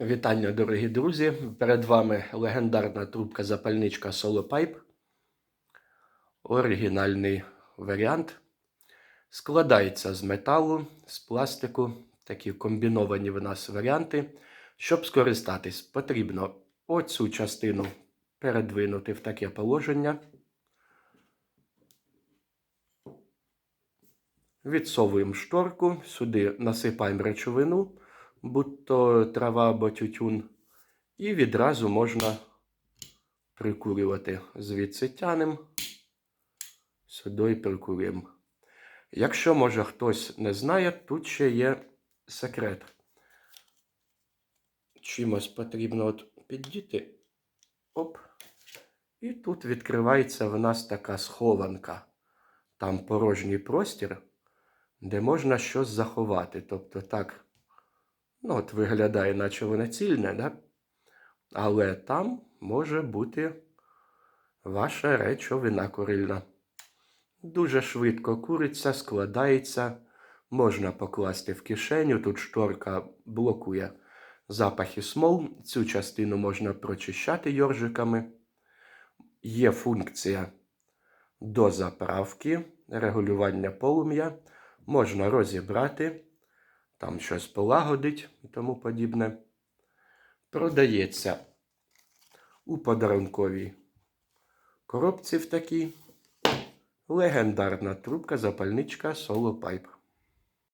Вітання, дорогі друзі! Перед вами легендарна трубка запальничка Solo Pipe. Оригінальний варіант. Складається з металу, з пластику. Такі комбіновані в нас варіанти. Щоб скористатись, потрібно оцю частину передвинути в таке положення. Відсовуємо шторку, сюди насипаємо речовину, будь то трава або тютюн, і відразу можна прикурювати. Звідси тянемо, сюди і. Якщо, може, хтось не знає, тут ще є секрет. Чимось потрібно от піддіти. Оп. І тут відкривається в нас така схованка. Там порожній простір де можна щось заховати. Тобто так, ну от виглядає, наче воно цільне, да? але там може бути ваша речовина курильна. Дуже швидко куриться, складається, можна покласти в кишеню. Тут шторка блокує запахи смол. Цю частину можна прочищати йоржиками. Є функція до заправки, регулювання полум'я можна розібрати, там щось полагодить і тому подібне. Продається у подарунковій коробці в такій легендарна трубка запальничка Solo Pipe.